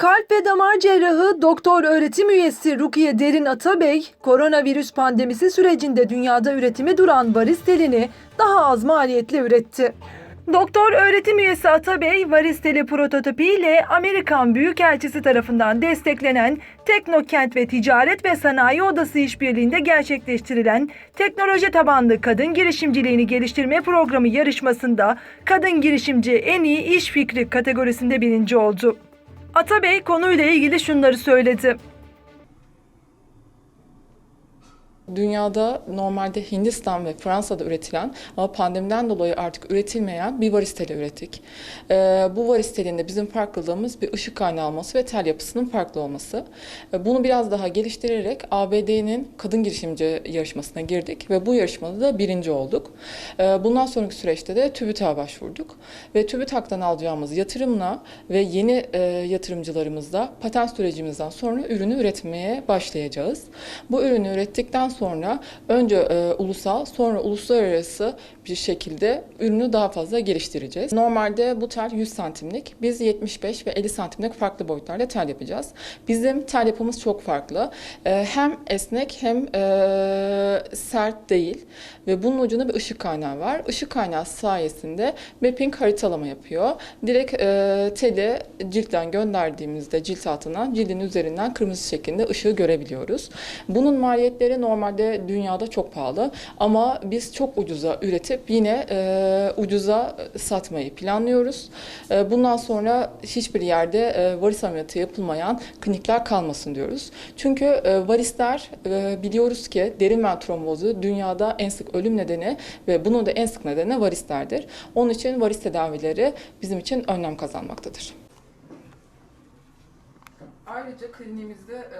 Kalp ve damar cerrahı doktor öğretim üyesi Rukiye Derin Atabey, koronavirüs pandemisi sürecinde dünyada üretimi duran varistelini daha az maliyetle üretti. Doktor öğretim üyesi Atabey, varisteli prototipi ile Amerikan Büyükelçisi tarafından desteklenen Teknokent ve Ticaret ve Sanayi Odası işbirliğinde gerçekleştirilen teknoloji tabanlı kadın girişimciliğini geliştirme programı yarışmasında kadın girişimci en iyi iş fikri kategorisinde birinci oldu. Atabey konuyla ilgili şunları söyledi. Dünyada normalde Hindistan ve Fransa'da üretilen ama pandemiden dolayı artık üretilmeyen bir varisteli ürettik. Ee, bu varistelin de bizim farklılığımız bir ışık kaynağı olması ve tel yapısının farklı olması. Ee, bunu biraz daha geliştirerek ABD'nin kadın girişimci yarışmasına girdik ve bu yarışmada da birinci olduk. Ee, bundan sonraki süreçte de TÜBİTAK'a başvurduk ve TÜBİTAK'tan alacağımız yatırımla ve yeni e, yatırımcılarımızla patent sürecimizden sonra ürünü üretmeye başlayacağız. Bu ürünü ürettikten sonra önce e, ulusal sonra uluslararası bir şekilde ürünü daha fazla geliştireceğiz. Normalde bu tel 100 santimlik. Biz 75 ve 50 santimlik farklı boyutlarda tel yapacağız. Bizim tel yapımız çok farklı. E, hem esnek hem e, sert değil ve bunun ucunda bir ışık kaynağı var. Işık kaynağı sayesinde mapping haritalama yapıyor. Direkt e, teli ciltten gönderdiğimizde cilt altına cildin üzerinden kırmızı şeklinde ışığı görebiliyoruz. Bunun maliyetleri normalde dünyada çok pahalı ama biz çok ucuza üretip yine e, ucuza satmayı planlıyoruz. E, bundan sonra hiçbir yerde e, varis ameliyatı yapılmayan klinikler kalmasın diyoruz. Çünkü e, varisler e, biliyoruz ki derin ven trombozu dünyada en sık ölüm nedeni ve bunun da en sık nedeni varislerdir. Onun için varis tedavileri bizim için önlem kazanmaktadır. Ayrıca kliniğimizde